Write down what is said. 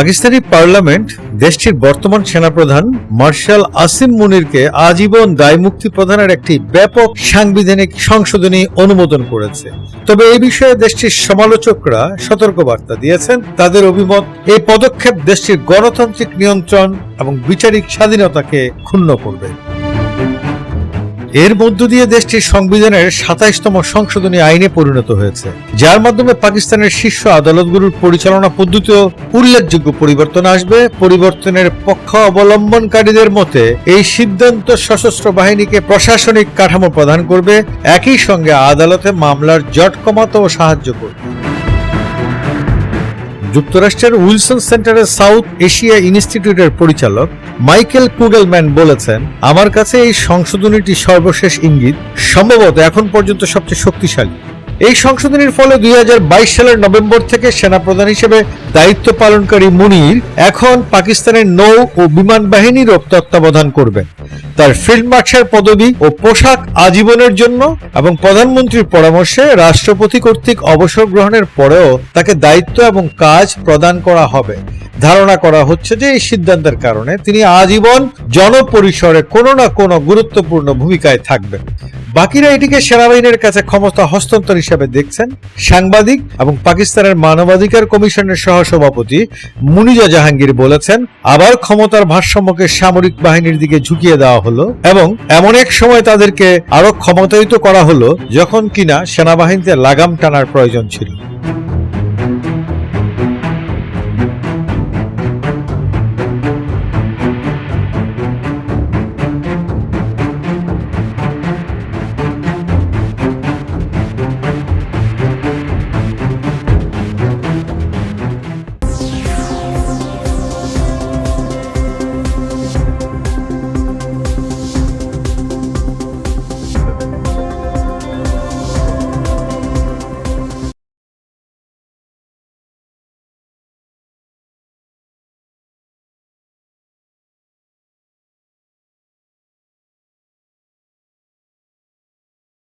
Pakistani parliament দেশটির বর্তমান সেনাপ্রধান মার্শাল আসিম মুনিরকে আজীবন দায় মুক্তি প্রদানের একটি ব্যাপক সাংবিধানিক সংশোধনী অনুমোদন করেছে। তবে এই বিষয়ে দেশটির সমালোচকরা সতর্ক বার্তা দিয়েছেন। তাদের অভিমত, এই পদক্ষেপ দেশটির গণতান্ত্রিক নিয়ন্ত্রণ এবং বিচারিক স্বাধীনতাকে ক্ষুণ্ণ করবে। এর মধ্য দিয়ে দেশটির সংবিধানের সাতাইশতম সংশোধনী আইনে পরিণত হয়েছে, যার মাধ্যমে পাকিস্তানের শীর্ষ আদালতগুলোর পরিচালনা পদ্ধতিও উল্লেখযোগ্য পরিবর্তন আসবে। পরিবর্তনের পক্ষ অবলম্বনকারীদের মতে, এই সিদ্ধান্ত সশস্ত্র বাহিনীকে প্রশাসনিক কাঠামো প্রদান করবে। একই সঙ্গে আদালতে মামলার জট কমাতেও সাহায্য করবে। যুক্তরাষ্ট্রের উইলসন সেন্টারের সাউথ এশিয়া ইনস্টিটিউটের পরিচালক মাইকেল কুগেলম্যান বলেছেন, আমার কাছে এই সংশোধনীটি সর্বশেষ ইঙ্গিত, সম্ভবত এখন পর্যন্ত সবচেয়ে শক্তিশালী। এই সংশোধনীর ফলে দুই সালের নভেম্বর থেকে সেনাপ্রধান হিসেবে দায়িত্ব পালনকারী মুনির এখন পাকিস্তানের নৌ ও বিমান বাহিনীরও তত্ত্বাবধান করবেন। তার ফিল্ড মার্শাল পদবি ও পোশাক আজীবনের জন্য এবং প্রধানমন্ত্রীর পরামর্শে রাষ্ট্রপতি কর্তৃক অবসর গ্রহণের পরেও তাকে দায়িত্ব এবং কাজ প্রদান করা হবে। ধারণা করা হচ্ছে যে এই সিদ্ধান্তের কারণে তিনি আজীবন জনপরিসরে কোনো না কোনো গুরুত্বপূর্ণ ভূমিকায় থাকবেন। বাকিরা এটিকে সেনাবাহিনীর কাছে ক্ষমতা হস্তান্তর হিসাবে দেখছেন। সাংবাদিক এবং পাকিস্তানের মানবাধিকার কমিশনের সহসভাপতি মুনিজা জাহাঙ্গীর বলেছেন, আবার ক্ষমতার ভারসাম্যকে সামরিক বাহিনীর দিকে ঝুঁকিয়ে দেওয়া হলো এবং এমন এক সময় তাদেরকে আরও ক্ষমতায়িত করা হলো যখন কিনা সেনাবাহিনীতে লাগাম টানার প্রয়োজন ছিল।